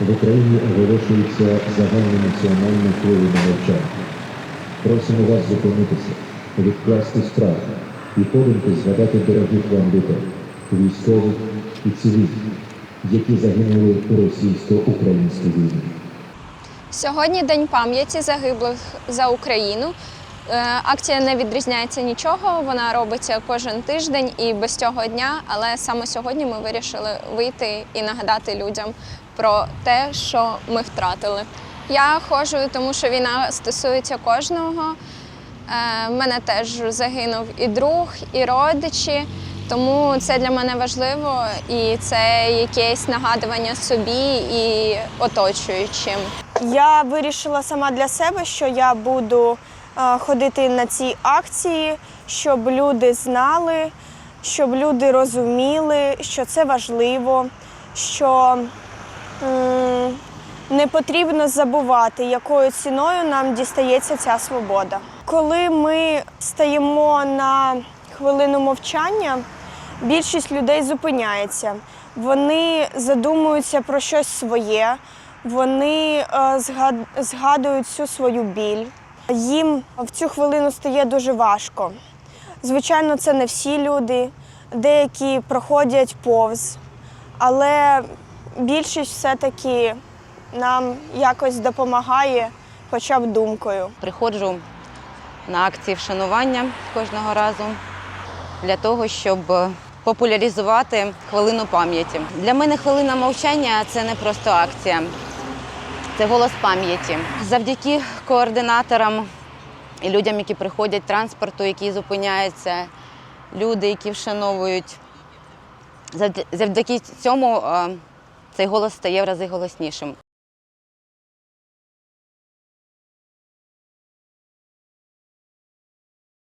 В Україні оголошується загальнонаціональна хвилина мовчання. Просимо вас зупинитися, відкласти справу і подумки згадати дорогих вам людей, військових і цивільних, які загинули у російсько-українській війні. Сьогодні День пам'яті загиблих за Україну. Е, Акція не відрізняється нічого, вона робиться кожен тиждень і без цього дня. Але саме сьогодні ми вирішили вийти і нагадати людям про те, що ми втратили. Я ходжу, тому що війна стосується кожного. Е, В мене теж загинув і друг, і родичі. Тому це для мене важливо, і це якесь нагадування собі і оточуючим. Я вирішила сама для себе, що я буду е, ходити на ці акції, щоб люди знали, щоб люди розуміли, що це важливо, що не потрібно забувати, якою ціною нам дістається ця свобода. Коли ми стаємо на хвилину мовчання, більшість людей зупиняється. Вони задумуються про щось своє, вони е, згадують всю свою біль. Їм в цю хвилину стає дуже важко. Звичайно, це не всі люди, деякі проходять повз, але більшість все-таки нам якось допомагає, хоча б думкою. Приходжу на акції вшанування кожного разу для того, щоб популяризувати хвилину пам'яті. Для мене хвилина мовчання це не просто акція, це голос пам'яті. Завдяки координаторам і людям, які приходять транспорту, які зупиняються, люди, які вшановують. Завдяки цьому цей голос стає в рази голоснішим.